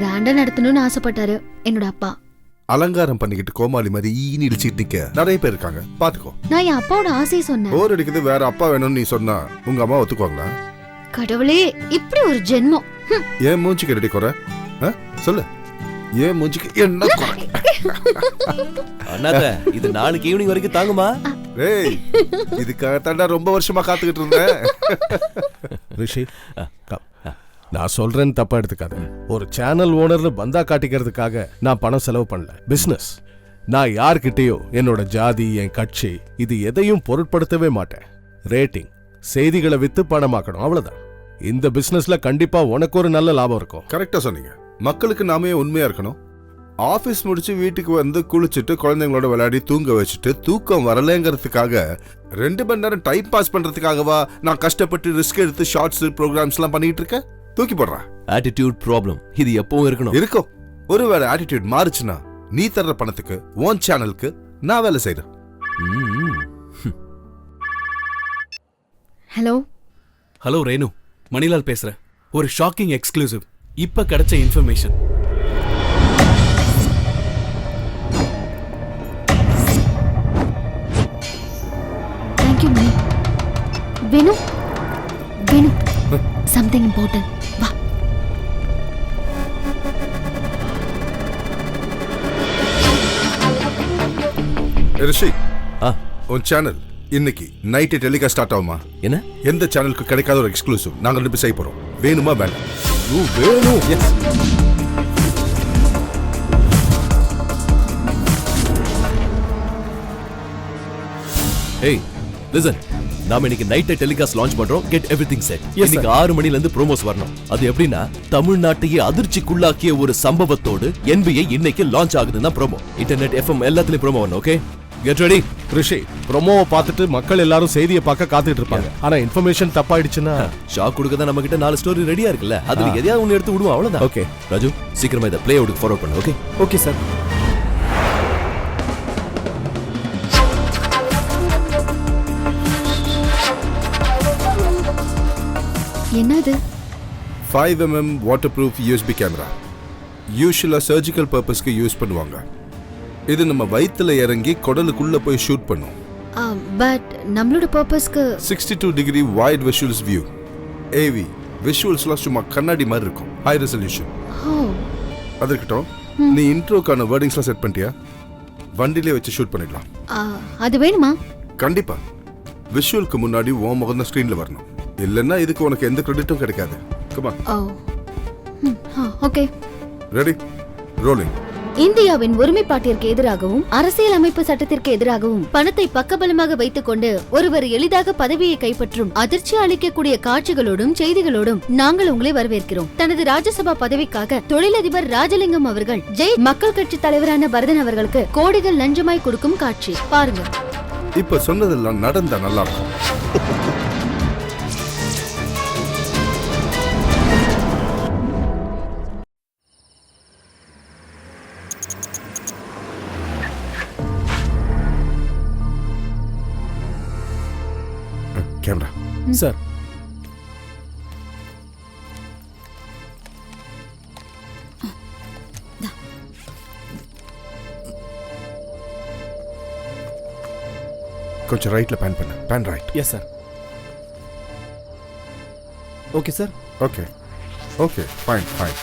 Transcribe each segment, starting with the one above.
கிராண்டா நடத்தணும்னு ஆசைப்பட்டாரு என்னோட அப்பா. அலங்காரம் பண்ணிக்கிட்டு கோமாளி மாதிரி ஈனி இடிச்சிட்டு நிக்க. நிறைய பேர் இருக்காங்க. பாத்துக்கோ. நான் என் அப்பாவோட ஆசையை சொன்னேன். போர் அடிக்குது வேற அப்பா வேணும்னு நீ சொன்னா உங்க அம்மா ஒத்துக்குவாங்களா? கடவுளே இப்படி ஒரு ஜென்மம். ஹம். ஏன் மூஞ்சிக்கு ரெடி குறை? ஆ? சொல்லு. ஏன் மூஞ்சிக்கு என்ன குறை? அண்ணாத்த இது நாளைக்கு ஈவினிங் வரைக்கும் தாங்குமா? ஏய் இதுக்காகத்தாண்டா ரொம்ப வருஷமா காத்துக்கிட்டு இருந்தேன். ரிஷி கம். நான் சொல்றேன்னு தப்பா எடுத்துக்காத. ஒரு சேனல் ஓனர்னு பந்தா காட்டிக்கிறதுக்காக நான் பணம் செலவு பண்ணல. பிசினஸ் நான் யார்கிட்டயோ என்னோட ஜாதி என் கட்சி இது எதையும் பொருட்படுத்தவே மாட்டேன். ரேட்டிங் செய்திகளை வித்து பணமாக்கணும் அவ்வளவுதான். இந்த பிசினஸ்ல கண்டிப்பா உனக்கு ஒரு நல்ல லாபம் இருக்கும். கரெக்டா சொன்னீங்க. மக்களுக்கு நாமே உண்மையா இருக்கணும். ஆபீஸ் முடிச்சு வீட்டுக்கு வந்து குளிச்சுட்டு குழந்தைங்களோட விளையாடி தூங்க வச்சுட்டு தூக்கம் வரலைங்கிறதுக்காக ரெண்டு மணி நேரம் டைம் பாஸ் பண்றதுக்காகவா நான் கஷ்டப்பட்டு ரிஸ்க் எடுத்து ஷார்ட்ஸ் ப்ரோக்ராம்ஸ் எல்லாம் பண்ணிட்டு இருக்கேன்? தூக்கி போடுறா. ஆட்டிடியூட் ப்ராப்ளம் இது எப்பவும் இருக்கணும். இருக்கும். ஒருவேளை ஆட்டிடியூட் மாறுச்சுன்னா நீ தர்ற பணத்துக்கு ஓன் சேனலுக்கு நான் வேலை செய்றேன். ம்ம். ஹலோ. ஹலோ ரேணு. மணிலால் பேசுறேன். ஒரு ஷாக்கிங் எக்ஸ்க்ளூசிவ் இப்ப கிடைச்ச information thank you Mani Venu. Venu. Something important வா ரிஷி. ஆ. உன் சேனல் இன்னைக்கு நைட்டு டெலிகாஸ்ட் ஸ்டார்ட் ஆகுமா? என்ன? எந்த சேனலுக்கு கிடைக்காத ஒரு எக்ஸ்க்ளூசிவ் நாங்க ரெண்டு செய்ய போறோம். வேணுமா வேண்டாம்? ஓ, வேணும். எஸ் ஏய் லிசன் நாம இன்னைக்கு நைட் டெலிகாஸ்ட் லான்ச் பண்றோம். கெட் எவ்ரிதிங் செட் இன்னைக்கு ஆறு மணில இருந்து ப்ரோமோஸ் வரணும். அது எப்படின்னா தமிழ்நாட்டையே அதிர்ச்சிக்குள்ளாக்கிய ஒரு சம்பவத்தோடு என்பிஐ இன்னைக்கு லான்ச் ஆகுதுன்னா ப்ரோமோ இன்டர்நெட் எஃப்எம் எல்லாத்துலயும் ப்ரோமோ வரணும் ஓகே கெட் ரெடி ரிஷி ப்ரொமோவை பார்த்துட்டு மக்கள் எல்லாரும் செய்தியை பார்க்க காத்துட்டு இருப்பாங்க. ஆனா இன்ஃபர்மேஷன் தப்பாயிடுச்சுன்னா? ஷாக் கொடுக்க தான் நம்ம கிட்ட நாலு ஸ்டோரி ரெடியா இருக்குல்ல? அதுல எதையாவது ஒன்னு எடுத்து விடுவோம் அவ்வளவுதான். Okay. ராஜு சீக்கிரமா இதை பிளே அவுட்டுக்கு ஃபார்வர்ட் பண்ணு ஓகே ஓகே சார் என்னது? Five MM water proof USB camera யூஸ்வலாக சர்ஜிக்கல் பர்பஸ்க்கு யூஸ் பண்ணுவாங்க. இது நம்ம வயித்துல இறங்கி குடலுக்குள்ள போய் ஷூட் பண்ணும். பட் நம்மளோட பர்பஸ்க்கு sixty two degree wide visuals view AV விஷுவல்ஸ்லாம் சும்மா கண்ணாடி மாதிரி இருக்கும். ஹை ரெசல்யூஷன் ஓ. அது இருக்கட்டும் நீ இன்ட்ரோக்கான வேர்டிங்ஸ்லாம் செட் பண்ணிட்டியா? வண்டிலே வச்சு ஷூட் பண்ணிடலாம். அது வேணுமா? கண்டிப்பா. விஷுவலுக்கு முன்னாடி உன் முகம் தான் ஸ்க்ரீன்ல வரணும். இல்லைன்னா இதுக்கு உனக்கு எந்த கிரெடிட்டும் கிடைக்காது. கமா ஓகே ரெடி ரோலிங் இந்தியாவின் ஒருமைப்பாட்டிற்கு எதிராகவும் அரசியல் அமைப்பு சட்டத்திற்கு எதிராகவும் பணத்தை பக்கபலமாக வைத்துக் கொண்டு ஒருவர் எளிதாக பதவியை கைப்பற்றும் அதிர்ச்சி அளிக்கக்கூடிய காட்சிகளோடும் செய்திகளோடும் நாங்கள் உங்களை வரவேற்கிறோம். தனது ராஜ்யசபா பதவிக்காக தொழிலதிபர் ராஜலிங்கம் அவர்கள் ஜெய் மக்கள் கட்சி தலைவரான பரதன் அவர்களுக்கு கோடிகள் லஞ்சமாய் கொடுக்கும் காட்சி. பாருங்க. இப்ப சொன்னதெல்லாம் நடந்தா நல்லா இருக்கும். சார் கொஞ்சம் ரைட்ல பேன் பண்ணு. Pan right yes sir okay sir okay okay fine fine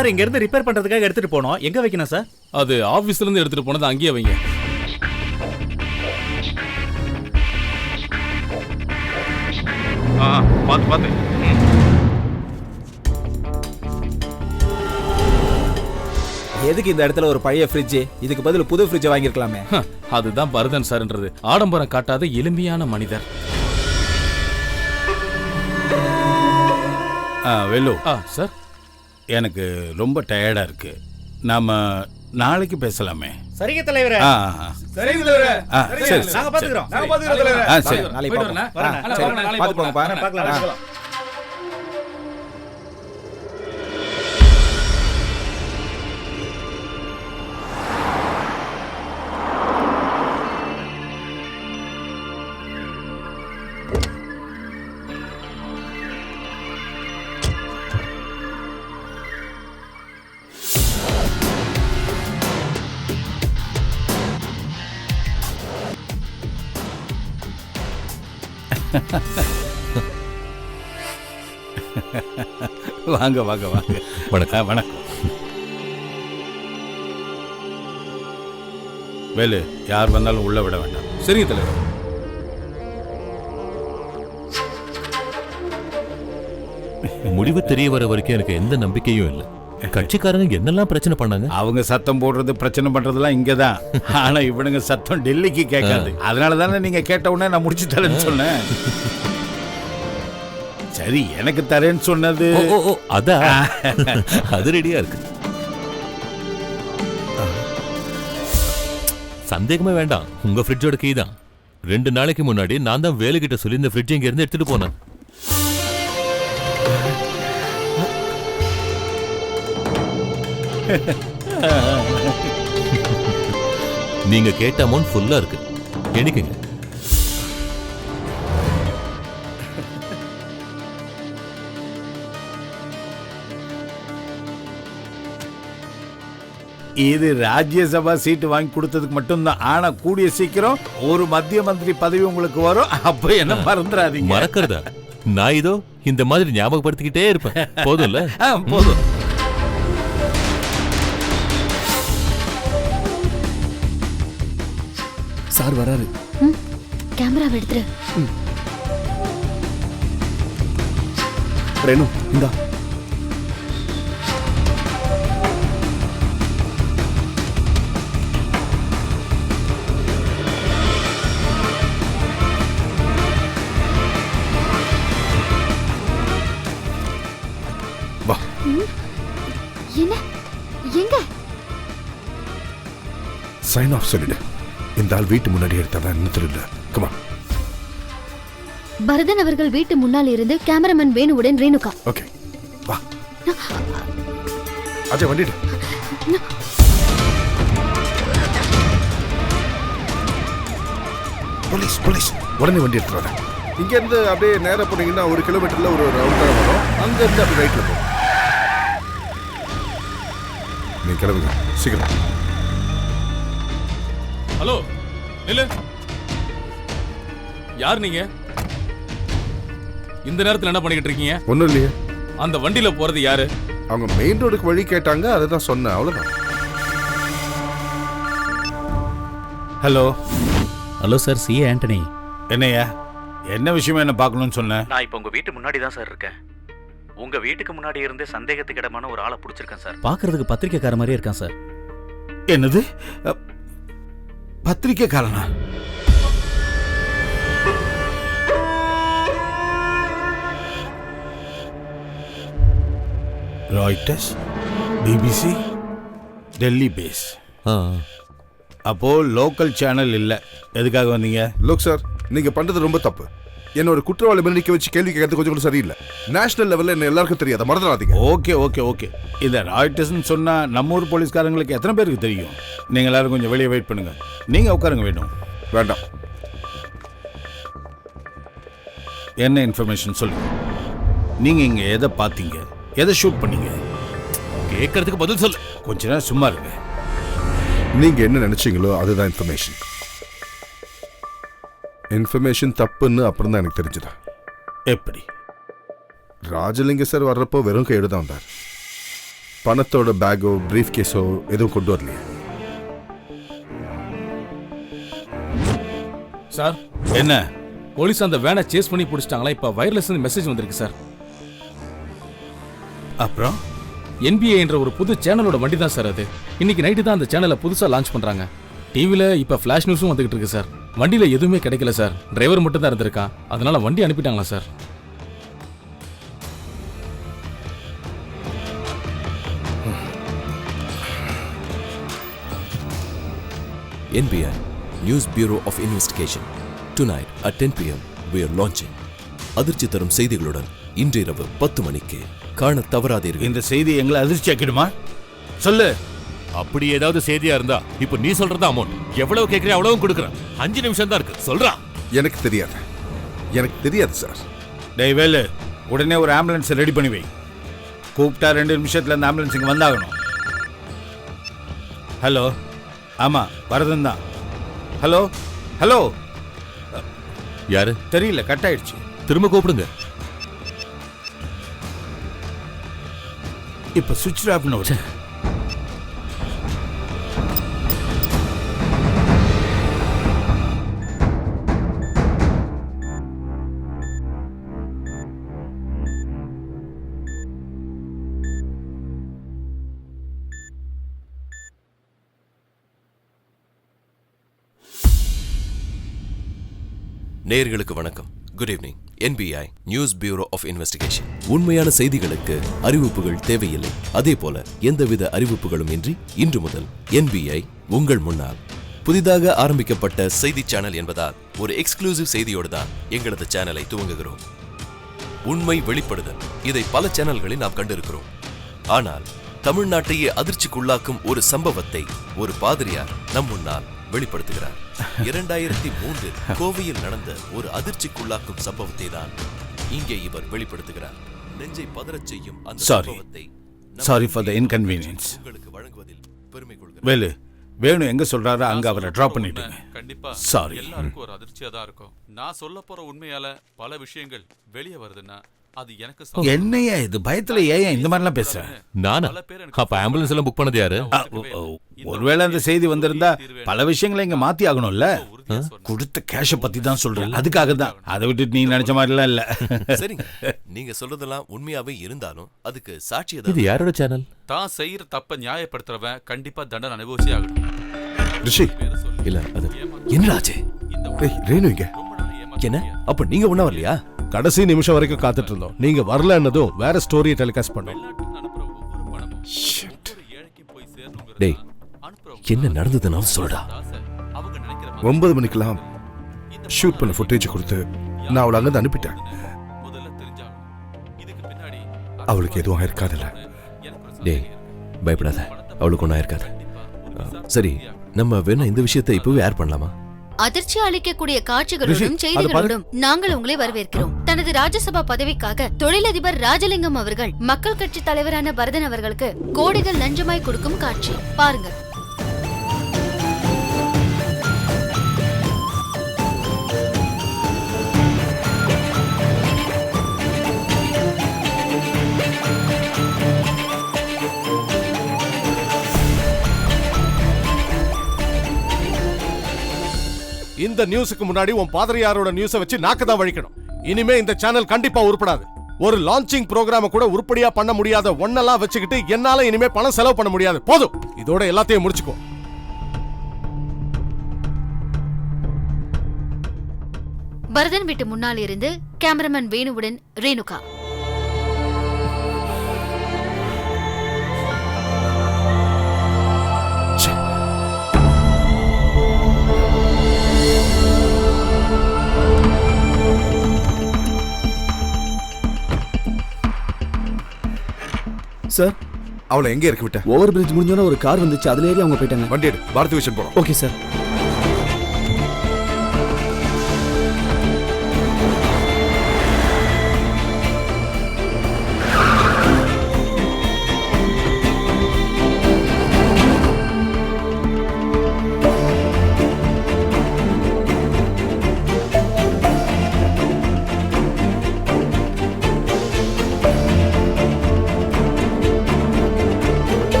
sir இங்க இருந்து ரிப்பேர் பண்றதுக்காக எடுத்துட்டு போனோம். எங்க வைக்கணும் சார்? அது ஆபீஸ்ல இருந்து எடுத்துட்டு போனது அங்கேயே வைங்க. பாத்து பாத்து எதுக்கு இந்த இடத்துல ஒரு பழைய ஃப்ரிட்ஜ் இதுக்கு பதில் புது ஃப்ரிட்ஜ் வாங்கியிருக்கலாமே. அதுதான் பரதன் சார்ன்றது. ஆடம்பரம் காட்டாத எளிமையான மனிதர். ஆ வெல்லு. ஆ சார். எனக்கு ரொம்ப டயர்டா இருக்கு நாம நாளைக்கு பேசலாமே சரிங்க தலைவரே ஆ. ஆ, சரி சரி, நாங்க பாத்துக்கிறோம் சரி. வரேண்ணே. ஆ, அண்ணா, சரி. நாளைக்கு போங்கப்பா. பார்க்கலாம் ஆ. பார்க்கலாம். வாங்க வாங்க வாங்க. வணக்கம். வணக்கம். வேலு யார் வந்தாலும் உள்ள விட வேண்டாம். சரிங்க தலைவர். முடிவு தெரிய வர வரைக்கும் எனக்கு எந்த நம்பிக்கையும் இல்ல. கட்சிக்காரங்க என்னெல்லாம் பிரச்சனை பண்ணாங்க? அவங்க சத்தம் போடுறது பிரச்சனை பண்றதெல்லாம் இங்கதான். ஆனா இவனுங்க சத்தம் டெல்லிக்கு கேட்காது. அதனால தானே நீங்க கேட்ட உடனே நான் முடிச்சு தரேன்னு சொன்னேன். சரி எனக்கு தரேன்னு சொன்னது. அதான் அது? ரெடியா இருக்கு. சந்தேகமே வேண்டாம். உங்க ஃப்ரிட்ஜோட கீ தான். ரெண்டு நாளைக்கு முன்னாடி நான் தான் வேலைக்கிட்ட சொல்லி இந்த ஃப்ரிட்ஜ் இங்க இருந்து எடுத்துட்டு போனேன். நீங்க கேட்ட அமௌண்ட் ஃபுல்லா இருக்கு. எண்ணிக்கங்க. இது ராஜ்யசபா சீட்டு வாங்கி கொடுத்ததுக்கு மட்டும்தான். ஆனா கூடிய சீக்கிரம் ஒரு மத்திய மந்திரி பதவி உங்களுக்கு வரும். அப்ப என்ன மறந்துடாதீங்க. மறக்கறதா? நான் இதோ இந்த மாதிரி ஞாபகப்படுத்திக்கிட்டே இருப்பேன். போதும்ல? போதும். சார் வராரு? கேமராவை எடுத்துரு. ரேணு இந்தா. என்ன? எங்க? சைன் ஆஃப் சொல்லிடு. இந்த ஆள் வீட்டு முன்னாடி எடுத்ததான் என்ன தெரியல கமா பரதன் அவர்கள் வீட்டு முன்னால் இருந்து கேமராமேன் வேணுவுடன் ரேணுகா. ஓகே வா. அஜய் வண்டிடு போலீஸ் போலீஸ் உடனே வண்டி எடுத்துட்டு வரேன். இங்க இருந்து அப்படியே நேரா போனீங்கன்னா ஒரு கிலோமீட்டர்ல ஒரு ரவுண்டா வரும். அங்க இருந்து அப்படியே ரைட்ல போ நீ கிளம்புங்க. சீக்கிரம். ஹலோ நில்லு. யார் நீங்க? இந்த நேரத்துல என்ன பண்ணிக்கிட்டு இருக்கீங்க? ஒன்றும் இல்லையே. அந்த வண்டியில போறது யாரு? அவங்க மெயின் ரோடுக்கு வழி கேட்டாங்க அதை தான் சொன்னேன் அவ்வளோதான் hello. Hello sir C Antony. என்னய்யா? என்ன விஷயமா என்ன பார்க்கணும்னு சொன்னேன் நான் இப்போ உங்க வீட்டு முன்னாடி தான் சார் இருக்கேன். உங்க வீட்டுக்கு முன்னாடி இருந்து சந்தேகத்துக்கு இடமான ஒரு ஆளை பிடிச்சிருக்கேன் சார். பாக்குறதுக்கு பத்திரிக்கைக்கார மாதிரியே இருக்கான் சார். என்னது? அ, பத்திரிக்கைக்காரனா? ராய்டர்ஸ் பிபிசி டெல்லி பேஸ் ஆ, அப்போ லோக்கல் சேனல் இல்ல. எதுக்காக வந்தீங்க? லோக் சார் நீங்க பண்றது ரொம்ப தப்பு. என்னோட குற்றவாளி மேல நிக்க வச்சு கேள்வி கேட்கறது கொஞ்சம் கூட சரியில்லை. நேஷனல் லெவல்ல என்ன எல்லாருக்கும் தெரியாத. மறந்துடாதீங்க. Okay okay okay. இந்த ராய்டர்ஸ்னு சொன்னா நம்ம ஊர் போலீஸ்காரங்களுக்கு எத்தனை பேருக்கு தெரியும்? நீங்க எல்லாரும் கொஞ்சம் வெளியே வெயிட் பண்ணுங்க. நீங்க உட்காருங்க வேணும். வேண்டாம். என்ன இன்ஃபர்மேஷன் சொல்லுங்க நீங்க இங்க எதை பார்த்தீங்க? எதை ஷூட் பண்ணீங்க? கேட்கறதுக்கு பதில் சொல்லு. கொஞ்ச நேரம் சும்மா இருங்க. நீங்க என்ன நினைச்சீங்களோ அதுதான் இன்ஃபர்மேஷன் இன்ஃபர்மேஷன் தப்புன்னு அப்புறம் தான் எனக்கு தெரிஞ்சது. எப்படி? ராஜலிங்க சார் வர்றப்போ வெறும் கையோடு தான் வந்தார். பணத்தோட பேக்கோ பிரீஃப் கேஸோ எதுவும் கொண்டு வரலையே. சார் என்ன? போலீஸ் அந்த வேனை சேஸ் பண்ணி பிடிச்சிட்டாங்களா? இப்போ வயர்லெஸ் மெசேஜ் வந்திருக்கு சார். அப்புறம்? NBA என்ற ஒரு புது சேனலோட வண்டி தான் சார் அது. இன்னைக்கு நைட்டு தான் அந்த சேனலை புதுசா லான்ச் பண்றாங்க. டிவில இப்ப ஃபிளாஷ் நியூஸும் வந்துகிட்டு இருக்கு சார். வண்டியில எதுவுமே கிடைக்கல சார். டிரைவர் மட்டும் தான் இருந்திருக்கான் அதனால வண்டி அனுப்பிட்டாங்களா sir? NBI News Bureau of Investigation. Tonight at 10 pm we are launching அதிர்ச்சி தரும் செய்திகளுடன் இன்றிரவு பத்து மணிக்கு. காண தவறாதீர்கள். இந்த செய்தி எங்களை அதிர்ச்சி ஆக்கிடுமா சொல்லு. அப்படி ஏதாவது செய்தியா இருந்தா இப்ப நீ சொல்றது அமௌண்ட் எவ்வளவு கேக்குறிய அவ்வளவு கொடுக்குறேன். அஞ்சு நிமிஷம் தான் இருக்கு. சொல்றா. எனக்கு தெரியாது. எனக்கு தெரியாது சார் டேய் வேலு உடனே ஒரு ஆம்புலன்ஸ் ரெடி பண்ணி வை. கூப்பிட்டா ரெண்டு நிமிஷத்துல அந்த ஆம்புலன்ஸ் இங்க வந்தாகணும். ஹலோ ஆமா வரதன் தான். Hello hello. யாரு? தெரியல கட் ஆயிடுச்சு. திரும்ப கூப்பிடுங்க. இப்ப சுவிட்ச் ஆஃப்னு நேர்களுக்கு நேயர்களுக்கு வணக்கம். Good evening NBI news bureau of investigation உண்மையான செய்திகளுக்கு அறிவிப்புகள் தேவையில்லை. அதே போல எந்தவித அறிவிப்புகளும் இன்றி இன்று முதல் என்பிஐ உங்கள் முன்னால். புதிதாக ஆரம்பிக்கப்பட்ட செய்தி சேனல் என்பதால் ஒரு எக்ஸ்க்ளூசிவ் செய்தியோடு தான் எங்களது சேனலை துவங்குகிறோம். உண்மை வெளிப்படுதல். இதை பல சேனல்களில் நாம் கண்டிருக்கிறோம். ஆனால் தமிழ்நாட்டையே அதிர்ச்சிக்குள்ளாக்கும் ஒரு சம்பவத்தை ஒரு பாதிரியார் நம் முன்னால் வெளிப்படுத்துகிறார். இரண்டாயிரத்தி மூன்றில் கோவையில் நடந்த ஒரு அதிர்ச்சிக்குள்ளாக்கும் சம்பவத்தை தான் இங்கே இவர் வெளிப்படுத்துகிறார். நெஞ்சை பதறச் செய்யும் அந்த Sorry. சம்பவத்தை for the இந்திய inconvenience. உங்களுக்கு வழங்குவதில் பெருமை கொள்கிறேன். வேலு வேணு எங்க சொல்றாரோ அங்க அவரை டிராப் பண்ணிட்டுங்க. கண்டிப்பா. Sorry. எல்லாருக்கும் ஒரு அதிர்ச்சியா தான் இருக்கும். நான் சொல்ல போற உண்மையால பல விஷயங்கள் வெளியே வருதுன்னா அது எனக்கு. என்னையா இது? பயத்துல ஏன் இந்த மாதிரிலாம் பேசுற? நானா? அப்ப ஆம்புலன்ஸ் எல்லாம் புக் பண்ணது யாரு? ஆ, ஓ, ஓ, ஒருவேளை அந்த செய்தி வந்திருந்தா பல விஷயங்களை இங்க மாத்தி ஆகணும்ல. கொடுத்த கேஷ பத்தி தான் சொல்றேன். அதுக்காக தான். அதை விட்டுட்டு நீ நினைச்ச மாதிரிலாம் இல்ல. சரிங்க. நீங்க சொல்றதெல்லாம் உண்மையாவே இருந்தாலும் அதுக்கு சாட்சி இது யாரோட சேனல் தான் செய்யற தப்ப நியாயப்படுத்துறவன் கண்டிப்பா தண்டனை அனுபவிச்சே ஆகணும். ரிஷி. இல்ல அது என்னடாச்சு இந்த ஏய் ரேணு இங்க. ரொம்ப நாள் ஏமாத்த என்ன. அப்ப நீங்க ஒண்ணா வரலையா? கடைசி நிமிஷம் வரைக்கும் காத்துட்டு இருந்தோம் நீங்க வரலன்னதும் வேற ஸ்டோரியை டெலிகாஸ்ட் பண்ணோம். டேய், என்ன நடந்ததுன்னு மாதிரி ஒன்பது மணிக்கெல்லாம் ஷூட் பண்ண ஃபுட்டேஜ் கொடுத்து நான் அவளை அங்கிருந்து அனுப்பிட்டேன். அவளுக்கு எதுவும் ஆயிருக்காதுல்ல டேய் பயப்படாத. அவளுக்கு ஒன்றும் ஆயிருக்காது. சரி நம்ம வேணா இந்த விஷயத்தை இப்பவே ஏர் பண்ணலாமா? அதிர்ச்சி அளிக்கக்கூடிய அது செய்திகளோடும் நாங்கள் உங்களை வரவேற்கிறோம். தனது ராஜ்யசபா பதவிக்காக தொழிலதிபர் ராஜலிங்கம் அவர்கள் மக்கள் கட்சி தலைவரான பரதன் அவர்களுக்கு கோடிகள் லஞ்சமாய் கொடுக்கும் காட்சி. பாருங்க. இந்த நியூஸுக்கு முன்னாடி உன் பாதிரியாரோட நியூஸை வச்சு நாக்க தான் வழிக்கணும். இனிமே இந்த சேனல் கண்டிப்பா உருப்படாது. ஒரு லான்ச்சிங் ப்ரோக்ராம கூட உருப்படியா பண்ண முடியாத ஒன்னெல்லாம் வச்சுக்கிட்டு என்னால இனிமே பணம் செலவு பண்ண முடியாது. போதும். இதோட எல்லாத்தையும் முடிச்சுக்கோ. பரதன் வீட்டு முன்னால் இருந்து கேமராமேன் வேணுவுடன் ரேணுகா. சார் அவளை எங்க இறக்கி விட்ட? ஓவர் பிரிட்ஜ் முடிஞ்சோட ஒரு கார் வந்துச்சு. அதுல ஏறி அவங்க போயிட்டாங்க. வண்டி எடு. பாரதி விஷன் போறோம் ஓகே சார்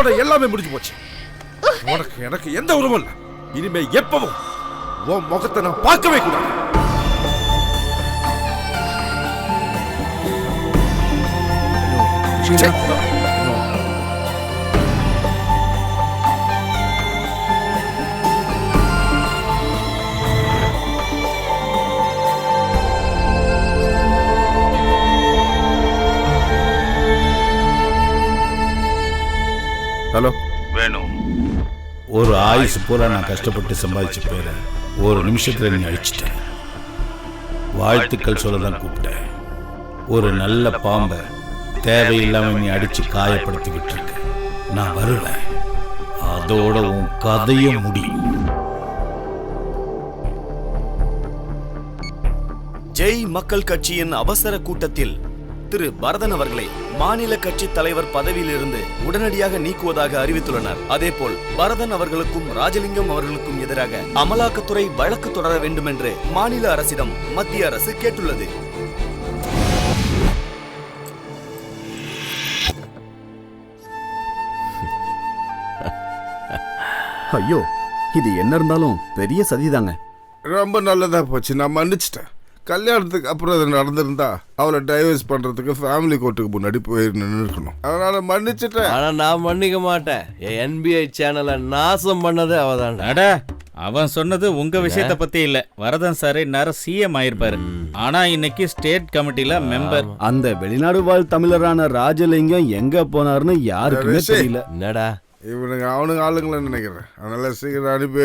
இதோட எல்லாமே முடிஞ்சு போச்சு. உனக்கு எனக்கு எந்த உறவும் இல்லை. இனிமே எப்பவும் உன் முகத்தை நான் பார்க்கவே கூடாது. ச்சே. ஒரு ஆயுசு பூரா நான் கஷ்டப்பட்டு சம்பாதிச்ச பேரை ஒரு நிமிஷத்துல நீ அழிச்சிட்டேன் வாழ்த்துக்கள் சொல்ல தான் கூப்பிட்டேன். ஒரு நல்ல பாம்பை தேவையில்லாம நீ அடிச்சு காயப்படுத்திக்கிட்டு இருக்க. நான் வருவேன். அதோட உன் கதையும் முடியும் ஜெய் மக்கள் கட்சியின் அவசர கூட்டத்தில் திரு பரதன் அவர்களை மாநில கட்சி தலைவர் பதவியிலிருந்து உடனடியாக நீக்குவதாக அறிவித்துள்ளனர். அதேபோல் பரதன் அவர்களுக்கும் ராஜலிங்கம் அவர்களுக்கும் எதிராக அமலாக்கத்துறை வழக்கு தொடர வேண்டும் என்று மாநில அரசிடம் மத்திய அரசு கேட்டுள்ளது. ஐயோ இது என்ன இருந்தாலும் பெரிய சதிதாங்க ரொம்ப நல்லதா போச்சு. நான் மன்னிச்சிட்டேன். கல்யாணத்துக்கு அப்புறம் அது நடந்திருந்தா அவளை டைவர்ஸ் பண்றதுக்கு ஃபேமிலி கோர்ட்டுக்கு முன்னாடி போய் நின்று இருக்கணும் அதனால மன்னிச்சிட்டேன். ஆனா நான் மன்னிக்க மாட்டேன். என் என்பிஐ சேனலை நாசம் பண்ணதே அவதான்டா. அட அவன் சொன்னது உங்க விஷயத்த பத்தி இல்ல. வரதன் சார் இந்நேரம் சிஎம் ஆயிருப்பாரு. ஆனா இன்னைக்கு ஸ்டேட் கமிட்டில மெம்பர் அந்த வெளிநாடு வாழ் தமிழரான ராஜலிங்கம் எங்க போனாருன்னு யாருக்குமே. தெரியல. என்னடா? இவனுங்க அவனுங்க ஆளுங்களை நினைக்கிறேன். அதனால சீக்கிரம் அனுப்பி